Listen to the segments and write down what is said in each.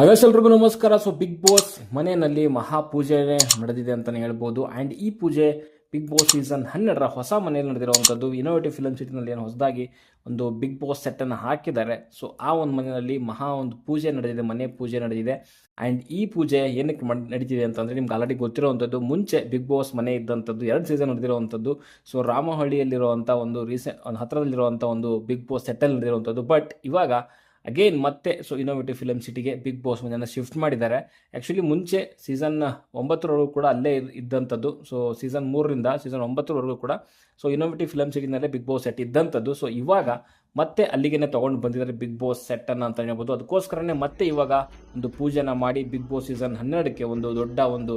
August ಎಲ್ರಿಗೂ ನಮಸ್ಕಾರ. So big boss ಮನೆಯಲ್ಲಿ ಮಹಾಪೂಜೆ ನಡೆದಿದೆ ಅಂತಲೇ ಹೇಳ್ಬೋದು. ಆ್ಯಂಡ್ ಈ ಪೂಜೆ ಬಿಗ್ ಬಾಸ್ ಸೀಸನ್ ಹನ್ನೆರಡರ ಹೊಸ ಮನೆಯಲ್ಲಿ ನಡೆದಿರುವಂಥದ್ದು. ಇನೋವೇಟಿವ್ ಫಿಲಮ್ ಸಿಟಿನಲ್ಲಿ ಏನು ಹೊಸದಾಗಿ ಒಂದು ಬಿಗ್ ಬಾಸ್ ಸೆಟ್ಟನ್ನು ಹಾಕಿದ್ದಾರೆ. ಸೊ ಆ ಒಂದು ಮನೆಯಲ್ಲಿ ಮಹಾ ಒಂದು ಪೂಜೆ ನಡೆದಿದೆ. ಮನೆ ಪೂಜೆ ನಡೆದಿದೆ. ಆ್ಯಂಡ್ ಈ ಪೂಜೆ ಏನಕ್ಕೆ ನಡೀತಿದೆ ಅಂತಂದರೆ ನಿಮ್ಗೆ ಆಲ್ರೆಡಿ ಗೊತ್ತಿರುವಂಥದ್ದು. ಮುಂಚೆ ಬಿಗ್ ಬಾಸ್ ಮನೆ ಇದ್ದಂಥದ್ದು ಎರಡು ಸೀಸನ್ ನಡೆದಿರುವಂಥದ್ದು. ಸೊ ರಾಮಹಳ್ಳಿಯಲ್ಲಿರುವಂಥ ಒಂದು ರೀಸೆಂಟ್ ಒಂದು ಹತ್ತಿರದಲ್ಲಿರುವಂಥ ಒಂದು ಬಿಗ್ ಬಾಸ್ ಸೆಟ್ಟಲ್ಲಿ ನಡೆದಿರುವಂಥದ್ದು. ಬಟ್ ಇವಾಗ ಅಗೇನ್ ಮತ್ತೆ ಸೊ ಇನೋವೇಟಿವ್ ಫಿಲಮ್ ಸಿಟಿಗೆ ಬಿಗ್ ಬಾಸ್ ಮನೆಯನ್ನು ಶಿಫ್ಟ್ ಮಾಡಿದ್ದಾರೆ. ಆ್ಯಕ್ಚುಲಿ ಮುಂಚೆ ಸೀಸನ್ ಒಂಬತ್ತರವರೆಗೂ ಕೂಡ ಅಲ್ಲೇ ಇದ್- ಇದ್ದಂಥದ್ದು ಸೊ ಸೀಸನ್ ಮೂರರಿಂದ ಸೀಸನ್ ಒಂಬತ್ತರವರೆಗೂ ಕೂಡ ಸೊ ಇನೋವೇಟಿವ್ ಫಿಲಮ್ ಸಿಟಿನಲ್ಲೇ ಬಿಗ್ ಬಾಸ್ ಸೆಟ್ ಇದ್ದಂಥದ್ದು ಸೊ ಇವಾಗ ಮತ್ತೆ ಅಲ್ಲಿಗೆ ತೊಗೊಂಡು ಬಂದಿದ್ದಾರೆ ಬಿಗ್ ಬಾಸ್ ಸೆಟ್ಟನ್ನು ಅಂತ ಹೇಳ್ಬೋದು. ಅದಕ್ಕೋಸ್ಕರನೇ ಮತ್ತೆ ಇವಾಗ ಒಂದು ಪೂಜೆನ ಮಾಡಿ ಬಿಗ್ ಬಾಸ್ ಸೀಸನ್ ಹನ್ನೆರಡಕ್ಕೆ ಒಂದು ದೊಡ್ಡ ಒಂದು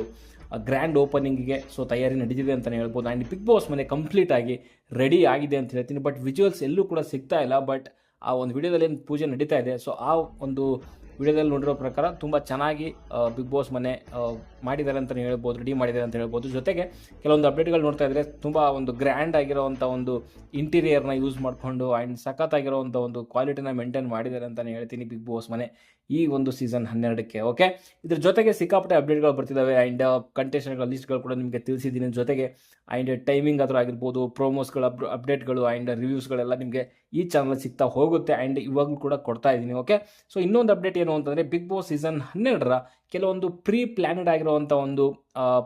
ಗ್ರ್ಯಾಂಡ್ ಓಪನಿಂಗ್ಗೆ ಸೊ ತಯಾರಿ ನಡೀತಿದೆ ಅಂತಲೇ ಹೇಳ್ಬೋದು. ಆ್ಯಂಡ್ ಬಿಗ್ ಬಾಸ್ ಮನೆ ಕಂಪ್ಲೀಟ್ ಆಗಿ ರೆಡಿ ಆಗಿದೆ ಅಂತ ಹೇಳ್ತೀನಿ. ಬಟ್ ವಿಜುವಲ್ಸ್ ಎಲ್ಲೂ ಕೂಡ ಸಿಗ್ತಾ ಇಲ್ಲ. ಬಟ್ ಆ ಒಂದು ವಿಡಿಯೋದಲ್ಲಿ ಏನು ಪೂಜೆ ನಡೀತಾ ಇದೆ. ಸೊ ಆ ಒಂದು ವಿಡಿಯೋದಲ್ಲಿ ನೋಡಿರೋ ಪ್ರಕಾರ ತುಂಬ ಚೆನ್ನಾಗಿ ಬಿಗ್ ಬಾಸ್ ಮನೆ ಮಾಡಿದ್ದಾರೆ ಅಂತಲೇ ಹೇಳ್ಬೋದು ರೆಡಿ ಮಾಡಿದ್ದಾರೆ ಅಂತ ಹೇಳ್ಬೋದು. ಜೊತೆಗೆ ಕೆಲವೊಂದು ಅಪ್ಡೇಟ್ಗಳು ನೋಡ್ತಾ ಇದ್ದರೆ ತುಂಬ ಒಂದು ಗ್ರ್ಯಾಂಡ್ ಆಗಿರೋವಂಥ ಒಂದು ಇಂಟೀರಿಯರ್ನ ಯೂಸ್ ಮಾಡಿಕೊಂಡು ಆ್ಯಂಡ್ ಸಖತ್ತಾಗಿರೋವಂಥ ಒಂದು ಕ್ವಾಲಿಟಿನ ಮೇಂಟೈನ್ ಮಾಡಿದ್ದಾರೆ ಅಂತಲೇ ಹೇಳ್ತೀನಿ ಬಿಗ್ ಬಾಸ್ ಮನೆ. ಈ ಒಂದು ಸೀಸನ್ ಹನ್ನೆರಡಕ್ಕೆ ಓಕೆ ಇದ್ರ ಜೊತೆಗೆ ಸಿಕ್ಕಾಪಟ್ಟೆ ಅಪ್ಡೇಟ್ಗಳು ಬರ್ತಿದ್ದಾವೆ ಆ್ಯಂಡ್ ಕಂಟೆಸ್ಟೆಂಟ್ಗಳ ಲಿಸ್ಟ್ಗಳು ಕೂಡ ನಿಮಗೆ ತಿಳಿಸಿದ್ದೀನಿ. ಜೊತೆಗೆ ಆ್ಯಂಡ್ ಟೈಮಿಂಗ್ ಅದರ ಆಗಿರ್ಬೋದು ಪ್ರೋಮೋಸ್ಗಳ ಅಪ್ ಅಪ್ಡೇಟ್ಗಳು ಆ್ಯಂಡ್ ರಿವ್ಯೂಸ್ಗಳೆಲ್ಲ ನಿಮಗೆ ಈ ಚಾನಲ್ ಸಿಗ್ತಾ ಹೋಗುತ್ತೆ. ಆ್ಯಂಡ್ ಇವಾಗಲೂ ಕೂಡ ಕೊಡ್ತಾ ಇದ್ದೀನಿ ಓಕೆ ಸೊ ಇನ್ನೊಂದು ಅಪ್ಡೇಟ್ ಏನು ಅಂತಂದರೆ ಬಿಗ್ ಬಾಸ್ ಸೀಸನ್ ಹನ್ನೆರಡರ ಕೆಲವೊಂದು ಪ್ರೀ ಪ್ಲ್ಯಾನೆಡ್ ಆಗಿರುವಂಥ ಒಂದು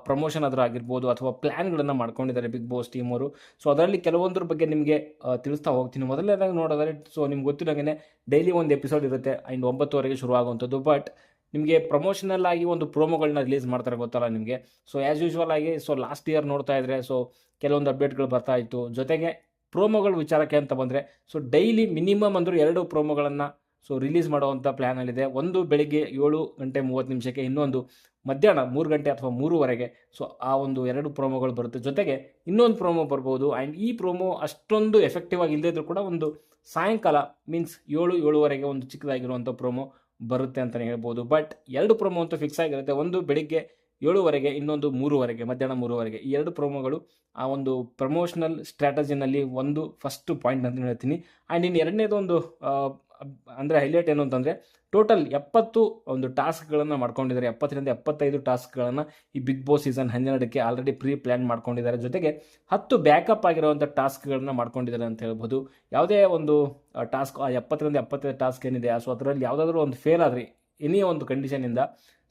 ಪ್ರಮೋಷನ್ ಅದರ ಆಗಿರ್ಬೋದು ಅಥವಾ ಪ್ಲ್ಯಾನ್ಗಳನ್ನು ಮಾಡ್ಕೊಂಡಿದ್ದಾರೆ ಬಿಗ್ ಬಾಸ್ ಟೀಮ್ ಅವರು. ಸೊ ಅದರಲ್ಲಿ ಕೆಲವೊಂದ್ರ ಬಗ್ಗೆ ನಿಮಗೆ ತಿಳಿಸ್ತಾ ಹೋಗ್ತೀನಿ. ಮೊದಲನೇದಾಗಿ ನೋಡೋದಾದ್ರೆ ಸೊ ನಿಮ್ಗೆ ಗೊತ್ತಿರೋಂಗೆ ಡೈಲಿ ಒಂದು ಎಪಿಸೋಡ್ ಇರುತ್ತೆ ಆ್ಯಂಡ್ ಒಂಬತ್ತುವರೆಗೆ ಶುರುವಾಗುವಂಥದ್ದು. ಬಟ್ ನಿಮಗೆ ಪ್ರಮೋಷನಲ್ ಆಗಿ ಒಂದು ಪ್ರೋಮೋಗಳನ್ನ ರಿಲೀಸ್ ಮಾಡ್ತಾರೆ ಗೊತ್ತಲ್ಲ ನಿಮಗೆ. ಸೊ ಆ್ಯಸ್ ಯೂಶ್ವಲ್ ಆಗಿ ಸೊ ಲಾಸ್ಟ್ ಇಯರ್ ನೋಡ್ತಾ ಇದ್ರೆ ಸೊ ಕೆಲವೊಂದು ಅಪ್ಡೇಟ್ಗಳು ಬರ್ತಾ ಇತ್ತು. ಜೊತೆಗೆ ಪ್ರೋಮೋಗಳ ವಿಚಾರಕ್ಕೆ ಅಂತ ಬಂದರೆ ಸೊ ಡೈಲಿ ಮಿನಿಮಮ್ ಅಂದರೂ ಎರಡು ಪ್ರೋಮೋಗಳನ್ನು ಸೊ ರಿಲೀಸ್ ಮಾಡುವಂಥ ಪ್ಲ್ಯಾನಲ್ಲಿದೆ ಒಂದು ಬೆಳಿಗ್ಗೆ ಏಳು ಗಂಟೆ ಮೂವತ್ತು ನಿಮಿಷಕ್ಕೆ ಇನ್ನೊಂದು ಮಧ್ಯಾಹ್ನ ಮೂರು ಗಂಟೆ ಅಥವಾ ಮೂರುವರೆಗೆ. ಸೊ ಆ ಒಂದು ಎರಡು ಪ್ರೋಮೋಗಳು ಬರುತ್ತೆ. ಜೊತೆಗೆ ಇನ್ನೊಂದು ಪ್ರೋಮೋ ಬರ್ಬೋದು. ಆ್ಯಂಡ್ ಈ ಪ್ರೋಮೋ ಅಷ್ಟೊಂದು ಎಫೆಕ್ಟಿವ್ ಆಗಿ ಇಲ್ಲದೇ ಕೂಡ ಒಂದು ಸಾಯಂಕಾಲ ಮೀನ್ಸ್ ಏಳು, ಏಳುವರೆಗೆ ಒಂದು ಚಿಕ್ಕದಾಗಿರುವಂಥ ಪ್ರೋಮೋ ಬರುತ್ತೆ ಅಂತಲೇ ಹೇಳ್ಬೋದು. ಬಟ್ ಎರಡು ಪ್ರೋಮೋ ಅಂತೂ ಫಿಕ್ಸ್ ಆಗಿರುತ್ತೆ. ಒಂದು ಬೆಳಿಗ್ಗೆ ಏಳುವರೆಗೆ, ಇನ್ನೊಂದು ಮೂರುವರೆಗೆ, ಮಧ್ಯಾಹ್ನ ಮೂರುವರೆಗೆ. ಈ ಎರಡು ಪ್ರೋಮೋಗಳು ಆ ಒಂದು ಪ್ರಮೋಷನಲ್ ಸ್ಟ್ರಾಟಜಿನಲ್ಲಿ ಒಂದು ಫಸ್ಟ್ ಪಾಯಿಂಟ್ ಅಂತ ಹೇಳ್ತೀನಿ. ಆ್ಯಂಡ್ ಇನ್ನು ಎರಡನೇದು ಒಂದು ಅಂದರೆ ಹೈಲೈಟ್ ಏನು ಅಂತಂದರೆ ಟೋಟಲ್ ಎಪ್ಪತ್ತು ಒಂದು ಟಾಸ್ಕ್ಗಳನ್ನು ಮಾಡ್ಕೊಂಡಿದ್ದಾರೆ. ಎಪ್ಪತ್ತರಿಂದ ಎಪ್ಪತ್ತೈದು ಟಾಸ್ಕ್ಗಳನ್ನು ಈ ಬಿಗ್ ಬಾಸ್ ಸೀಸನ್ ಹನ್ನೆರಡಕ್ಕೆ ಆಲ್ರೆಡಿ ಪ್ರೀ ಪ್ಲ್ಯಾನ್ ಮಾಡ್ಕೊಂಡಿದ್ದಾರೆ. ಜೊತೆಗೆ ಹತ್ತು ಬ್ಯಾಕಪ್ ಆಗಿರುವಂಥ ಟಾಸ್ಕ್ಗಳನ್ನು ಮಾಡ್ಕೊಂಡಿದ್ದಾರೆ ಅಂತ ಹೇಳ್ಬೋದು. ಯಾವುದೇ ಒಂದು ಟಾಸ್ಕ್ ಆ ಎಪ್ಪತ್ತರಿಂದ ಎಪ್ಪತ್ತೈದು ಟಾಸ್ಕ್ ಏನಿದೆ ಸೊ ಅದರಲ್ಲಿ ಯಾವುದಾದ್ರೂ ಒಂದು ಫೇಲ್ ಆದರೆ ಎನಿ ಒಂದು ಕಂಡೀಷನಿಂದ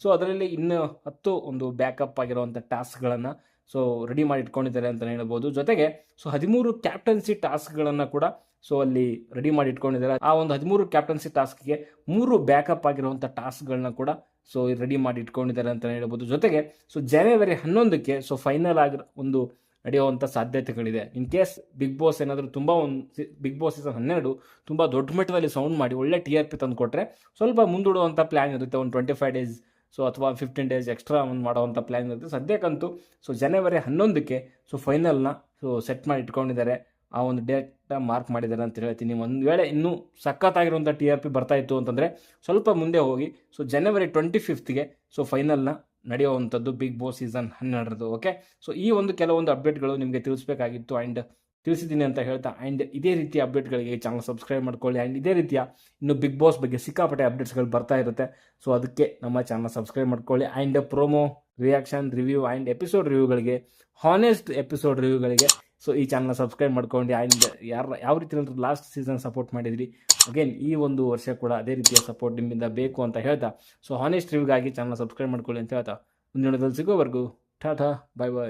ಸೊ ಅದರಲ್ಲಿ ಇನ್ನು ಹತ್ತು ಒಂದು ಬ್ಯಾಕಪ್ ಆಗಿರುವಂಥ ಟಾಸ್ಕ್ಗಳನ್ನು ಸೊ ರೆಡಿ ಮಾಡಿ ಇಟ್ಕೊಂಡಿದ್ದಾರೆ ಅಂತ ಹೇಳ್ಬೋದು. ಜೊತೆಗೆ ಸೊ ಹದಿಮೂರು ಕ್ಯಾಪ್ಟನ್ಸಿ ಟಾಸ್ಕ್ಗಳನ್ನು ಕೂಡ ಸೊ ಅಲ್ಲಿ ರೆಡಿ ಮಾಡಿ ಇಟ್ಕೊಂಡಿದ್ದಾರೆ. ಆ ಒಂದು ಹದಿಮೂರು ಕ್ಯಾಪ್ಟನ್ಸಿ ಟಾಸ್ಕ್ಗೆ ಮೂರು ಬ್ಯಾಕಪ್ ಆಗಿರುವಂಥ ಟಾಸ್ಕ್ಗಳನ್ನ ಕೂಡ ಸೊ ರೆಡಿ ಮಾಡಿ ಇಟ್ಕೊಂಡಿದ್ದಾರೆ ಅಂತ ಹೇಳ್ಬೋದು. ಜೊತೆಗೆ ಸೊ ಜನವರಿ ಹನ್ನೊಂದಕ್ಕೆ ಸೊ ಫೈನಲ್ ಆಗಿ ಒಂದು ನಡೆಯುವಂಥ ಸಾಧ್ಯತೆಗಳಿದೆ. ಇನ್ ಕೇಸ್ ಬಿಗ್ ಬಾಸ್ ಏನಾದರೂ ತುಂಬ ಒಂದು ಬಿಗ್ ಬಾಸ್ ಸೀಸನ್ ಹನ್ನೆರಡು ತುಂಬ ದೊಡ್ಡ ಮಟ್ಟದಲ್ಲಿ ಸೌಂಡ್ ಮಾಡಿ, ಒಳ್ಳೆ ಟಿ ಆರ್ ಪಿ ತಂದು ಕೊಟ್ಟರೆ ಸ್ವಲ್ಪ ಮುಂದೂಡುವಂಥ ಪ್ಲ್ಯಾನ್ ಇರುತ್ತೆ. ಒಂದು ಟ್ವೆಂಟಿ ಫೈವ್ ಡೇಸ್ ಸೊ ಅಥವಾ ಫಿಫ್ಟೀನ್ ಡೇಸ್ ಎಕ್ಸ್ಟ್ರಾ ಒಂದು ಮಾಡುವಂಥ ಪ್ಲ್ಯಾನ್ ಇರುತ್ತೆ. ಸದ್ಯಕ್ಕಂತೂ ಸೊ ಜನವರಿ ಹನ್ನೊಂದಕ್ಕೆ ಸೊ ಫೈನಲ್ನ ಸೊ ಸೆಟ್ ಮಾಡಿ ಇಟ್ಕೊಂಡಿದ್ದಾರೆ. ಆ ಒಂದು ಡೇಟ ಮಾರ್ಕ್ ಮಾಡಿದ್ದಾರೆ ಅಂತ ಹೇಳ್ತೀನಿ. ಒಂದು ವೇಳೆ ಇನ್ನೂ ಸಖತ್ತಾಗಿರುವಂಥ ಟಿ ಆರ್ ಪಿ ಬರ್ತಾ ಇತ್ತು ಅಂತಂದರೆ ಸ್ವಲ್ಪ ಮುಂದೆ ಹೋಗಿ. ಸೊ ಜನವರಿ ಟ್ವೆಂಟಿ ಫಿಫ್ತ್ಗೆ ಸೊ ಫೈನಲ್ನ ನಡೆಯುವಂಥದ್ದು ಬಿಗ್ ಬಾಸ್ ಸೀಸನ್ ಹನ್ನೆರಡರದು ಓಕೆ ಸೊ ಈ ಒಂದು ಕೆಲವೊಂದು ಅಪ್ಡೇಟ್ಗಳು ನಿಮಗೆ ತಿಳಿಸ್ಬೇಕಾಗಿತ್ತು ಆ್ಯಂಡ್ ತಿಳಿಸಿದ್ದೀನಿ ಅಂತ ಹೇಳ್ತಾ ಆ್ಯಂಡ್ ಇದೇ ರೀತಿಯ ಅಪ್ಡೇಟ್ಗಳಿಗೆ ಚಾನಲ್ ಸಬ್ಸ್ಕ್ರೈಬ್ ಮಾಡ್ಕೊಳ್ಳಿ. ಆ್ಯಂಡ್ ಇದೇ ರೀತಿಯ ಇನ್ನು ಬಿಗ್ ಬಾಸ್ ಬಗ್ಗೆ ಸಿಕ್ಕಾಪಟ್ಟೆ ಅಪ್ಡೇಟ್ಸ್ಗಳು ಬರ್ತಾ ಇರುತ್ತೆ. ಸೊ ಅದಕ್ಕೆ ನಮ್ಮ ಚಾನಲ್ ಸಬ್ಸ್ಕ್ರೈಬ್ ಮಾಡ್ಕೊಳ್ಳಿ. And promo reaction review and episode ರಿವ್ಯೂಗಳಿಗೆ honest episode ರಿವ್ಯೂಗಳಿಗೆ ಸೊ ಈ ಚಾನಲ್ನ ಸಬ್ಸ್ಕ್ರೈಬ್ ಮಾಡ್ಕೊಂಡು ಆ್ಯಂಡ್ ಯಾರ, ಯಾವ ರೀತಿ ಲಾಸ್ಟ್ ಸೀಸನ್ ಸಪೋರ್ಟ್ ಮಾಡಿದ್ರಿ? ಅಗೇನ್ ಈ ಒಂದು ವರ್ಷ ಕೂಡ ಅದೇ ರೀತಿಯ ಸಪೋರ್ಟ್ ನಿಮ್ಮಿಂದ ಬೇಕು ಅಂತ ಹೇಳ್ತಾ. ಸೊ ಹಾನೆಸ್ಟ್ ರಿವ್ಯೂಗಾಗಿ ಚಾನಲ್ ಸಬ್ಸ್ಕ್ರೈಬ್ ಮಾಡ್ಕೊಳ್ಳಿ ಅಂತ ಹೇಳ್ತಾ. ಮುಂದಿನದಲ್ಲಿ ಸಿಗೋವರೆಗೂ ಟಾಟಾ ಬಾಯ್ ಬಾಯ್